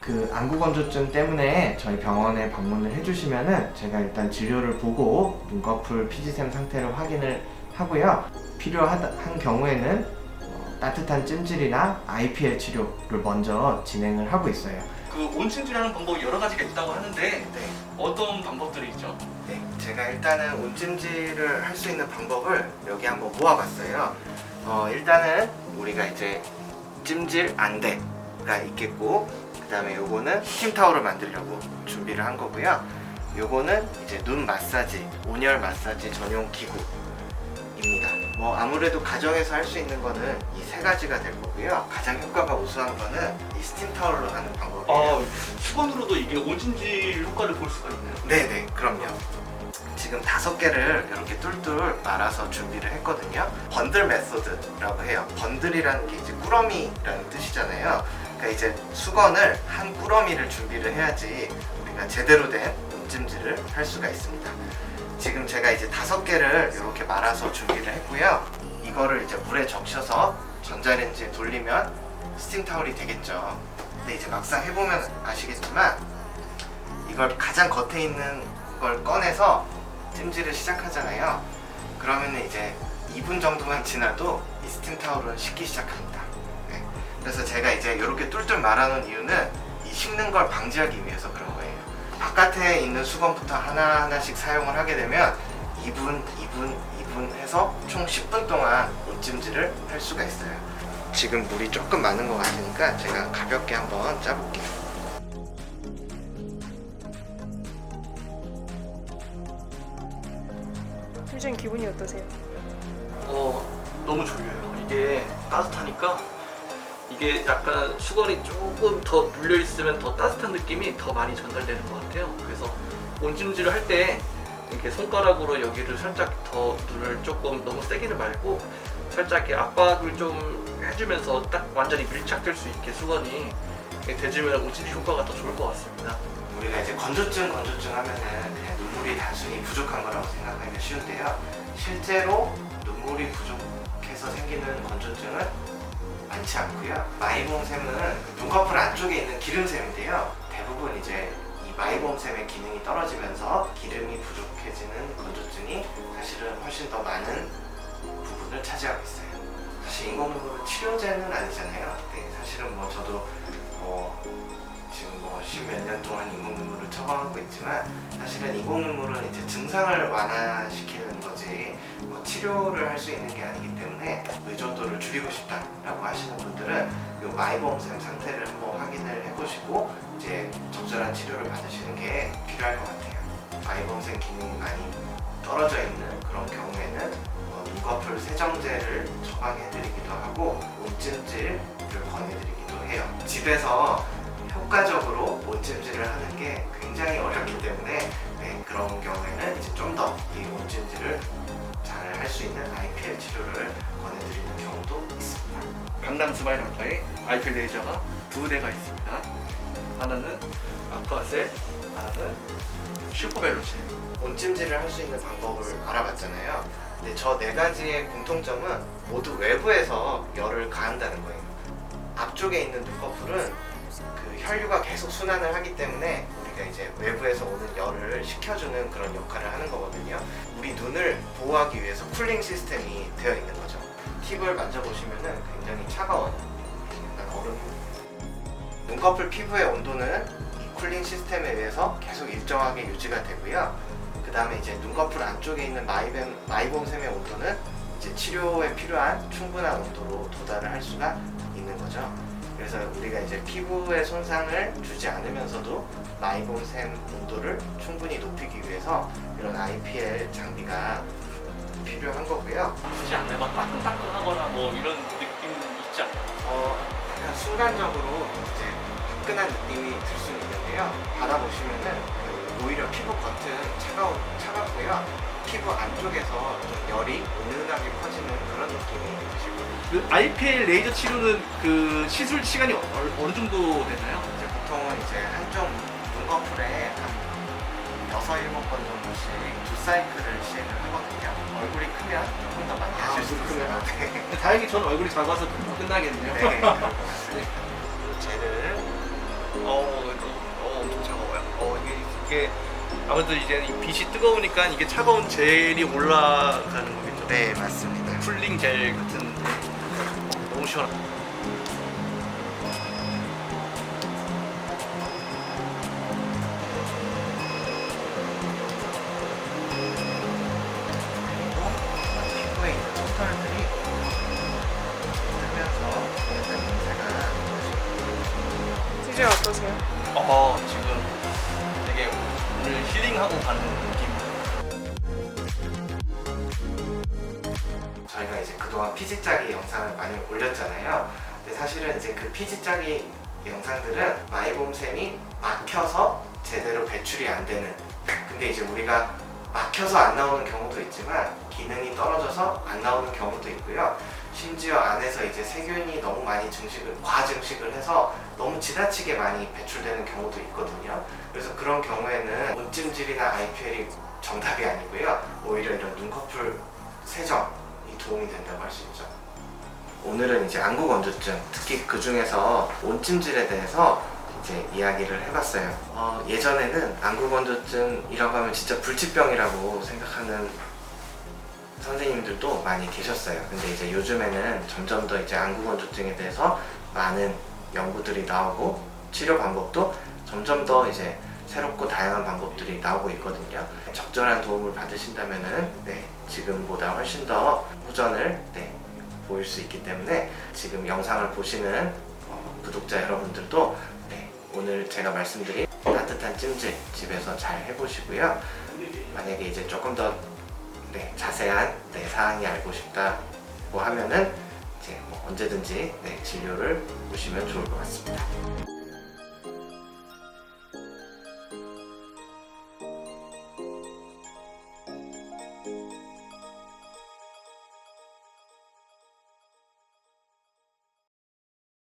그 안구 건조증 때문에 저희 병원에 방문을 해주시면은 제가 일단 진료를 보고 눈꺼풀 피지샘 상태를 확인을 하고요. 필요한 경우에는 어, 따뜻한 찜질이나 IPL 치료를 먼저 진행을 하고 있어요. 그 온찜질하는 방법이 여러 가지가 있다고 하는데 네. 어떤 방법들이 있죠? 네, 제가 일단은 온찜질을 할 수 있는 방법을 여기 한번 모아봤어요. 어, 일단은 우리가 이제 찜질 안대가 있겠고, 그 다음에 요거는 스팀 타올을 만들려고 준비를 한 거고요. 요거는 이제 눈 마사지, 온열 마사지 전용 기구입니다. 뭐 아무래도 가정에서 할 수 있는 거는 이 세 가지가 될 거고요. 가장 효과가 우수한 거는 이 스팀 타올로 하는 방법이에요. 아, 수건으로도 이게 온찜질 효과를 볼 수가 있나요? 네네 그럼요 지금 다섯 개를 이렇게 뚫뚫 말아서 준비를 했거든요. 번들 메소드라고 해요. 번들이라는 게 이제 꾸러미라는 뜻이잖아요. 그러니까 이제 수건을 한 꾸러미를 준비를 해야지 우리가 제대로 된 온찜질을 할 수가 있습니다. 지금 제가 이제 다섯 개를 이렇게 말아서 준비를 했고요. 이거를 이제 물에 적셔서 전자레인지에 돌리면 스팀 타올이 되겠죠. 근데 이제 막상 해보면 아시겠지만 이걸 가장 겉에 있는 걸 꺼내서 찜질을 시작하잖아요. 그러면 이제 2분 정도만 지나도 이 스팀 타올은 식기 시작합니다. 네. 그래서 제가 이제 이렇게 뚫뚫 말아놓은 이유는 이 식는 걸 방지하기 위해서 그런 거예요. 바깥에 있는 수건부터 하나하나씩 사용을 하게 되면 2분, 2분, 2분 해서 총 10분 동안 옷찜질을 할 수가 있어요. 지금 물이 조금 많은 것 같으니까 제가 가볍게 한번 짜볼게요. 팀장님 기분이 어떠세요? 어, 너무 졸려요. 이게 따뜻하니까 이게 약간 수건이 조금 더 눌려 있으면 더 따뜻한 느낌이 더 많이 전달되는 것 같아요. 그래서 온찜질을 할 때 이렇게 손가락으로 여기를 살짝 더 눈을 조금 너무 세게를 말고 살짝 이렇게 압박을 좀 해주면서 딱 완전히 밀착될 수 있게 수건이 이렇게 대주면 온찜질 효과가 더 좋을 것 같습니다. 우리가 이제 건조증 건조증 하면은 그냥 눈물이 단순히 부족한 거라고 생각하기가 쉬운데요. 실제로 눈물이 부족해서 생기는 건조증은 많지 않고요. 마이봉샘은 그 눈꺼풀 안쪽에 있는 기름샘인데요. 대부분 이제 이 마이봉샘의 기능이 떨어지면서 기름이 부족해지는 건조증이 사실은 훨씬 더 많은 부분을 차지하고 있어요. 사실 인공눈물은 치료제는 아니잖아요. 네, 사실은 뭐 저도 뭐 십몇 년 동안 인공 눈물을 처방하고 있지만 사실은 인공 눈물은 이제 증상을 완화시키는 거지 뭐 치료를 할 수 있는 게 아니기 때문에 의존도를 줄이고 싶다라고 하시는 분들은 이 마이봉샘 상태를 한번 확인을 해보시고 이제 적절한 치료를 받으시는 게 필요할 것 같아요. 마이봉샘 기능이 많이 떨어져 있는 그런 경우에는 어, 눈꺼풀 세정제를 처방해드리기도 하고 온찜질을 권해드리기도 해요. 집에서 효과적으로 온찜질을 하는 게 굉장히 어렵기 때문에 네, 그런 경우에는 이제 좀 더 이 온찜질을 잘 할 수 있는 IPL 치료를 권해드리는 경우도 있습니다. 강남 스마일 학과에 아이필 레이저가 두 대가 있습니다. 하나는 아쿠아셀, 하나는 슈퍼벨로체. 온찜질을 할 수 있는 방법을 알아봤잖아요. 근데 저 네 가지의 공통점은 모두 외부에서 열을 가한다는 거예요. 앞쪽에 있는 눈꺼풀은 그 혈류가 계속 순환을 하기 때문에 우리가 이제 외부에서 오는 열을 식혀주는 그런 역할을 하는 거거든요. 우리 눈을 보호하기 위해서 쿨링 시스템이 되어 있는 거죠. 팁을 만져보시면은 굉장히 차가워요. 약간 얼음. 눈꺼풀 피부의 온도는 이 쿨링 시스템에 의해서 계속 일정하게 유지가 되고요. 그 다음에 이제 눈꺼풀 안쪽에 있는 마이뱀, 마이봄샘의 온도는 이제 치료에 필요한 충분한 온도로 도달을 할 수가 있는 거죠. 그래서 우리가 이제 피부에 손상을 주지 않으면서도 마이봄샘 온도를 충분히 높이기 위해서 이런 IPL 장비가 필요한 거고요. 굳이 않나요? 막 따끈따끈하거나 뭐 이런 느낌 있지 않나요? 어, 약간 순간적으로 이제 화끈한 느낌이 들 수는 있는데요. 받아보시면은 그 오히려 피부 겉은 차가워, 차갑고요. 피부 안쪽에서 좀 열이 은은하게 퍼지는 그런 느낌이 드실 거예요. 그 IPL 레이저 치료는 그 시술 시간이 어, 어느 정도 되나요? 이제 보통은 이제 한쪽 눈꺼풀에 한 6, 7번 정도씩 두 사이클을 시행을 하거든요. 얼굴이 크면 얼굴이 크면. 네. 다행히 저는 얼굴이 작아서 끝나겠네요. 네. 네. 쟤를 어, 이거, 어, 엄청 차가워요. 어, 이게, 이게 아무래도 이제 이 빛이 뜨거우니까 이게 차가운 젤이 올라가는 거겠죠. 네 맞습니다. 쿨링 젤 같은. 어, 너무 시원하다. 피부에 있는 솜털들이 뜨면서 약간 냄새가 TJ 어떠세요? 어, 지금 힐링하고 가는 느낌. 저희가 이제 그동안 피지 짜기 영상을 많이 올렸잖아요. 근데 사실은 이제 그 피지 짜기 영상들은 마이봄샘이 막혀서 제대로 배출이 안 되는. 근데 이제 우리가 막혀서 안 나오는 경우도 있지만 기능이 떨어져서 안 나오는 경우도 있고요. 심지어 안에서 이제 세균이 너무 많이 증식을 과증식을 해서 너무 지나치게 많이 배출되는 경우도 있거든요. 그래서 그런 경우에는 온찜질이나 IPL이 정답이 아니고요. 오히려 이런 눈꺼풀 세정이 도움이 된다고 할 수 있죠. 오늘은 이제 안구 건조증, 특히 그 중에서 온찜질에 대해서 이제 이야기를 해봤어요. 어, 예전에는 안구 건조증이라고 하면 진짜 불치병이라고 생각하는 선생님들도 많이 계셨어요. 근데 이제 요즘에는 점점 더 이제 안구 건조증에 대해서 많은 연구들이 나오고 치료 방법도 점점 더 이제 새롭고 다양한 방법들이 나오고 있거든요. 적절한 도움을 받으신다면은 네, 지금보다 훨씬 더 호전을 네, 보일 수 있기 때문에 지금 영상을 보시는 어, 구독자 여러분들도 네, 오늘 제가 말씀드린 따뜻한 찜질 집에서 잘 해보시고요. 만약에 이제 조금 더 네, 자세한 네, 사항이 알고 싶다고 하면은 뭐 언제든지 네, 진료를 보시면 좋을 것 같습니다.